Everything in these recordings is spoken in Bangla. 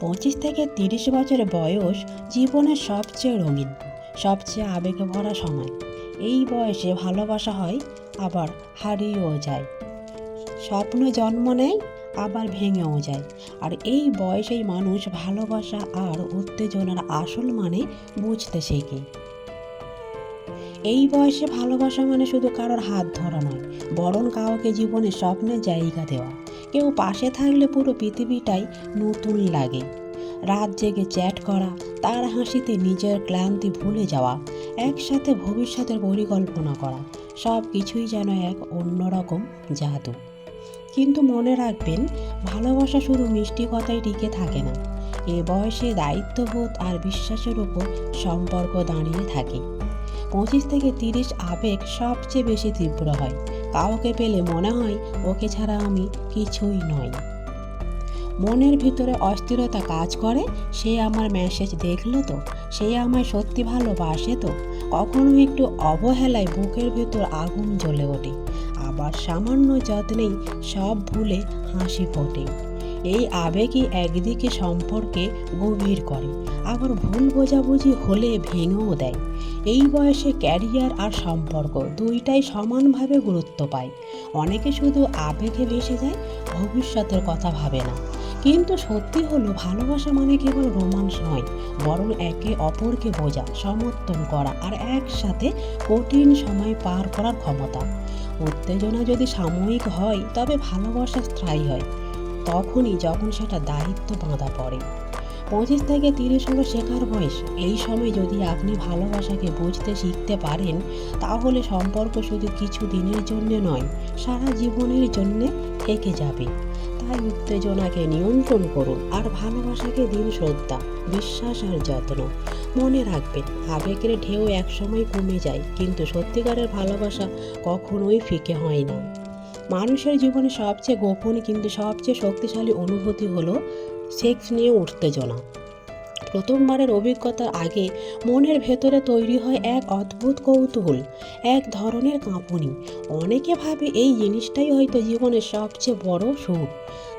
পঁচিশ থেকে তিরিশ বছর বয়স জীবনের সবচেয়ে রঙিন, সবচেয়ে আবেগে ভরা সময়। এই বয়সে ভালোবাসা হয়, আবার হারিয়েও যায়। স্বপ্ন জন্ম নেয়, আবার ভেঙেও যায়। আর এই বয়সেই মানুষ ভালোবাসা আর উত্তেজনার আসল মানে বুঝতে শেখে। এই বয়সে ভালোবাসা মানে শুধু কারোর হাত ধরা নয়, বরং কাউকে জীবনে স্বপ্নের জায়গা দেওয়া। কেউ পাশে থাকলে পুরো পৃথিবীটাই নতুন লাগে। রাত জেগে চ্যাট করা, তার হাসিতে নিজের ক্লান্তি ভুলে যাওয়া, একসাথে ভবিষ্যতের পরিকল্পনা করা, সব কিছুই যেন এক অন্যরকম জাদু। কিন্তু মনে রাখবেন, ভালোবাসা শুধু মিষ্টি কথায় টিকে থাকে না, এ বয়সে দায়িত্ববোধ আর বিশ্বাসের উপর সম্পর্ক দাঁড়িয়ে থাকে। পঁচিশ থেকে তিরিশ আবেগ সবচেয়ে বেশি তীব্র হয়। কাউকে পেলে মনে হয় ওকে ছাড়া আমি কিছুই নই। মনের ভিতরে অস্থিরতা কাজ করে, সে আমার মেসেজ দেখল তো, সে আমায় সত্যি ভালোবাসে তো। কখনো একটু অবহেলায় বুকের ভেতর আগুন জ্বলে ওঠে। আবার সামান্য যত্নেই সব ভুলে হাসি ফোটে। এই আবেগই একদিকে সম্পর্কে গভীর করে, আবার ভুল বোঝাবুঝি হলে ভেঙেও দেয়। এই বয়সে ক্যারিয়ার আর সম্পর্ক দুইটাই সমানভাবে গুরুত্ব পায়। অনেকে শুধু আবেগে ভেসে যায়, ভবিষ্যতের কথা ভাবে না। কিন্তু সত্যি হলো, ভালোবাসা মানে কেবল রোমান্স নয়, বরং একে অপরকে বোঝা, সমর্থন করা আর একসাথে কঠিন সময় পার করার ক্ষমতা। উত্তেজনা যদি সাময়িক হয়, তবে ভালোবাসা স্থায়ী হয়। তখনই যখন সেটা দায়িত্ব বাঁধা পড়ে। পঁচিশ থেকে তিরিশ হলো শেখার বয়স। এই সময় যদি আপনি ভালোবাসাকে বুঝতে শিখতে পারেন, তাহলে সম্পর্ক শুধু কিছু দিনের জন্য নয়, সারা জীবনের জন্যে থেকে যাবে। তাই উত্তেজনাকে নিয়ন্ত্রণ করুন আর ভালোবাসাকে দিন শ্রদ্ধা, বিশ্বাস আর যত্ন। মনে রাখবেন, আবেগের ঢেউ একসময় কমে যায়, কিন্তু সত্যিকারের ভালোবাসা কখনোই ফিকে হয় না। মানুষের জীবনে সবচেয়ে গোপন কিন্তু সবচেয়ে শক্তিশালী অনুভূতি হলো সেক্স নিয়ে উত্তেজনা। প্রথমবারের অভিজ্ঞতার আগে মনের ভেতরে তৈরি হয় এক অদ্ভুত কৌতূহল, এক ধরনের কাঁপুনি। অনেকে ভাবে এই জিনিসটাই হয়তো জীবনের সবচেয়ে বড় সুখ।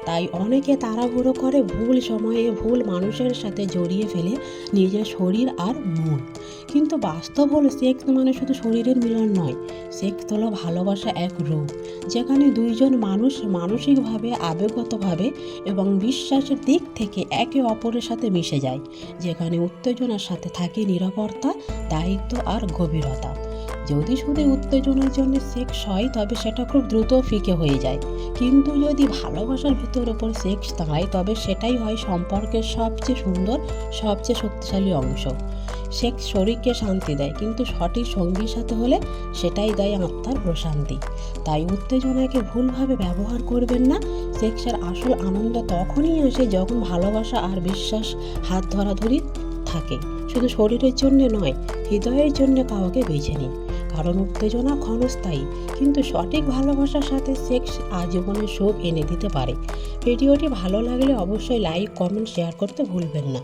তাই অনেকে তাড়াহুড়ো করে ভুল সময়ে ভুল মানুষের সাথে জড়িয়ে ফেলে নিজের শরীর আর মন। কিন্তু বাস্তব হলো সেক্স মানে শুধু শরীরের মিলন নয়, সেক্স হলো ভালোবাসা এক রূপ, যেখানে দুইজন মানুষ মানসিকভাবে আবেগতভাবে এবং বিশ্বাসের দিক থেকে একে অপরের সাথে মিশে যায়, যেখানে উত্তেজনার সাথে থাকে নিরাপত্তা, দায়িত্ব আর গভীরতা। যদি শুধু উত্তেজনার জন্য সেক্স হয়, তবে সেটা খুব দ্রুত ফিকে হয়ে যায়। কিন্তু যদি ভালোবাসার ভিতর ওপর সেক্স দাঁড়ায় তবে সেটাই হয় সম্পর্কের সবচেয়ে সুন্দর, সবচেয়ে শক্তিশালী অংশ। সেক্স শরীরকে শান্তি দেয়, কিন্তু সঠিক সঙ্গীর সাথে হলে সেটাই দেয় আত্মার প্রশান্তি। তাই উত্তেজনাকে ভুলভাবে ব্যবহার করবেন না। সেক্সের আসল আনন্দ তখনই আসে যখন ভালোবাসা আর বিশ্বাস হাত ধরাধরি থাকে। শুধু শরীরের জন্য নয়, হৃদয়ের জন্য কাউকে বেছে নিন। কারণ উত্তেজনা ক্ষণস্থায়ী, কিন্তু সঠিক ভালোবাসার সাথে সেক্স আজীবনের শোক এনে দিতে পারে। ভিডিওটি ভালো লাগলে অবশ্যই লাইক কমেন্ট শেয়ার করতে ভুলবেন না।